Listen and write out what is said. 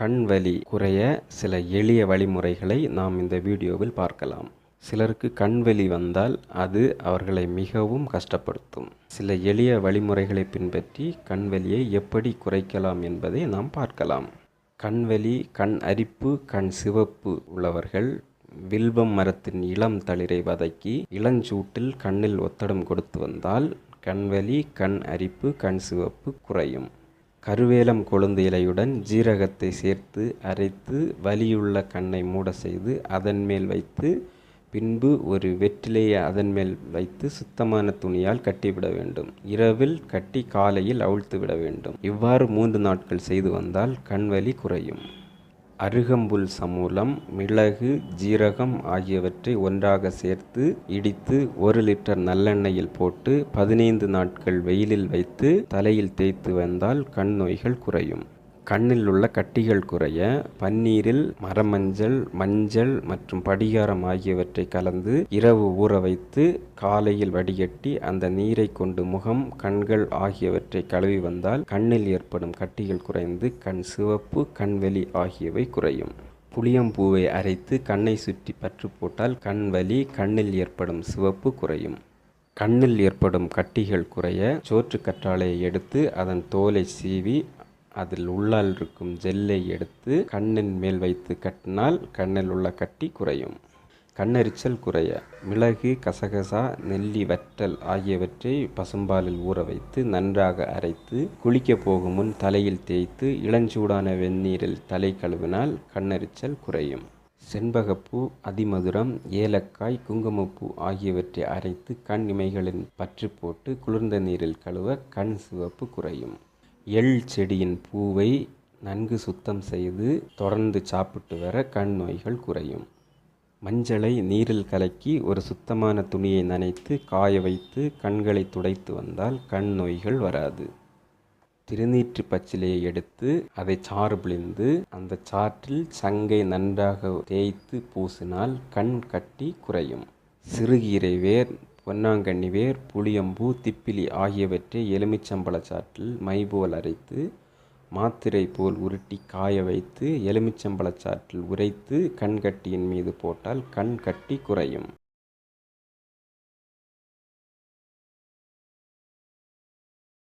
கண் வலி குறைய சில எளிய வழிமுறைகளை நாம் இந்த வீடியோவில் பார்க்கலாம். சிலருக்கு கண் வலி வந்தால் அது அவர்களை மிகவும் கஷ்டப்படுத்தும். சில எளிய வழிமுறைகளை பின்பற்றி கண் வலியை எப்படி குறைக்கலாம் என்பதை நாம் பார்க்கலாம். கண் வலி கண் அரிப்பு கண் சிவப்பு உள்ளவர்கள் வில்வம் மரத்தின் இளம் தளிரை வதக்கி இளஞ்சூட்டில் கண்ணில் ஒத்தடம் கொடுத்து வந்தால் கண்வலி கண் அரிப்பு கண் சிவப்பு குறையும். கருவேலம் கொழுந்து இலையுடன் ஜீரகத்தை சேர்த்து அரைத்து வலியுள்ள கண்ணை மூட செய்து அதன் மேல் வைத்து பின்பு ஒரு வெற்றிலையை அதன் மேல் வைத்து சுத்தமான துணியால் கட்டிவிட வேண்டும். இரவில் கட்டி காலையில் அவிழ்த்து விட வேண்டும். இவ்வாறு மூன்று நாட்கள் செய்து வந்தால் கண்வலி குறையும். அருகம்புல் சமூலம் மிளகு ஜீரகம் ஆகியவற்றை ஒன்றாக சேர்த்து இடித்து ஒரு லிட்டர் நல்லெண்ணெயில் போட்டு பதினைந்து நாட்கள் வெயிலில் வைத்து தலையில் தேய்த்து வந்தால் கண் நோய்கள் குறையும். கண்ணில் உள்ள கட்டிகள் குறைய பன்னீரில் மரமஞ்சள் மஞ்சள் மற்றும் படிகாரம் ஆகியவற்றை கலந்து இரவு ஊற வைத்து காலையில் வடிகட்டி அந்த நீரை கொண்டு முகம் கண்கள் ஆகியவற்றை கழுவி வந்தால் கண்ணில் ஏற்படும் கட்டிகள் குறைந்து கண் சிவப்பு கண்வெளி ஆகியவை குறையும். புளியம்பூவை அரைத்து கண்ணை சுற்றி பற்று போட்டால் கண் வலி கண்ணில் ஏற்படும் சிவப்பு குறையும். கண்ணில் ஏற்படும் கட்டிகள் குறைய சோற்று கற்றாழையை எடுத்து அதன் தோலை சீவி அதில் உள்ளால் இருக்கும் ஜெல்லை எடுத்து கண்ணின் மேல் வைத்து கட்டினால் கண்ணில் உள்ள கட்டி குறையும். கண்ணெரிச்சல் குறைய மிளகு கசகசா நெல்லி வற்றல் ஆகியவற்றை பசும்பாலில் ஊற வைத்து நன்றாக அரைத்து குளிக்க போகும் முன் தலையில் தேய்த்து இளஞ்சூடான வெந்நீரில் தலை கழுவினால் கண்ணெரிச்சல் குறையும். செண்பகப்பூ அதிமதுரம் ஏலக்காய் குங்குமப்பூ ஆகியவற்றை அரைத்து கண் இமைகளின் பற்று போட்டு குளிர்ந்த நீரில் கழுவ கண் சிவப்பு குறையும். எள் செடியின் பூவை நன்கு சுத்தம் செய்து தொடர்ந்து சாப்பிட்டு வர கண் நோய்கள் குறையும். மஞ்சளை நீரில் கலக்கி ஒரு சுத்தமான துணியை நனைத்து காய வைத்து கண்களை துடைத்து வந்தால் கண் நோய்கள் வராது. திருநீற்று பச்சிலையை எடுத்து அதை சாறு பிழிந்து அந்த சாற்றில் சங்கை நன்றாக தேய்த்து பூசினால் கண் கட்டி குறையும். சிறுகீரை வேர் பொன்னாங்கண்ணி வேர் புளியம்பூ திப்பிலி ஆகியவற்றை எலுமிச்சம்பழச்சாற்றில் மைபோல் அரைத்து மாத்திரை போல் உருட்டி காய வைத்து எலுமிச்சம்பழச்சாற்றில் உரைத்து கண்கட்டியின் மீது போட்டால் கண் கட்டி குறையும்.